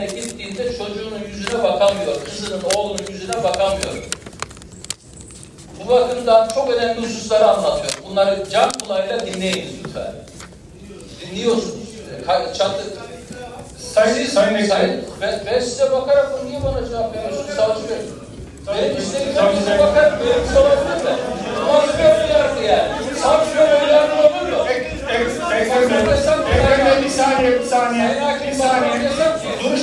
gittiğinde çocuğunun yüzüne bakamıyor, kızının, oğlunun yüzüne bakamıyor. Bu bakımdan çok önemli hususları anlatıyor. Bunları can kulağıyla dinleyiniz lütfen. Dinliyorsunuz. Çatı, Sayın, sayın. Sayın, ben, ben size bakarak niye bana cevap veriyorsunuz savcı bey? Benim istediğime Savcı size bakarak böyle bir saniye, bir saniye, Sayın. Duruş.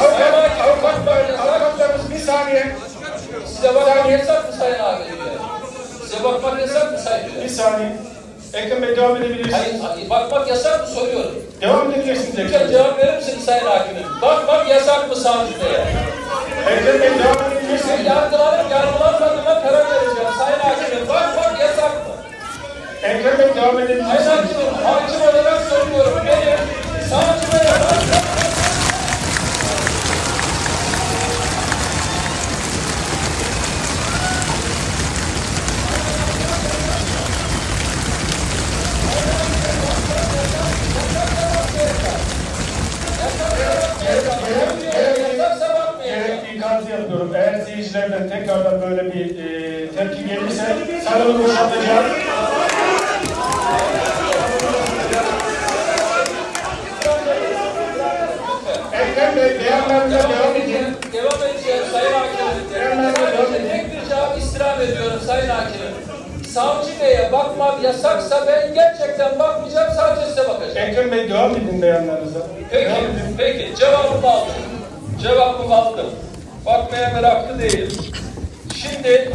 Sayın Avukat, bakmak böyle avukatlarımız bir saniye, Size bakmak yasak mı Sayın Bey? Size bakmak yasak mı Sayın bir saniye. Ekrem Bey devam edebilirsiniz. hayır, bakmak yasak mı soruyorum. Devam edebilirsiniz Ekrem Bey. cevap verir misiniz Sayın Hakimim? Bakmak yasak mı savcı beye? Ekrem Bey devam edebilirsiniz. yargılanıp yargılanmadığıma karar vereceğim Sayın Hakimim. Bakmak yasak mı? Ekrem Bey devam Sayın edebilirsiniz. Hakimim, hakim yapıyorum. Eğer seyircilerden tekrardan böyle bir e, tepki gelirse salonu boşaltacağım. Ekrem Bey beyanlarına devam edin. Devam edeceğim Sayın. Sadece tek bir cevap istirham ediyorum Sayın Hakimim. Savcı Bey'e bakmam yasaksa ben gerçekten bakmayacağım sadece size bakacağım. Ekrem Bey devam edin beyanlarınıza. Peki, peki cevabımı aldım. Cevabımı aldım. Bakmaya meraklı değilim. Şimdi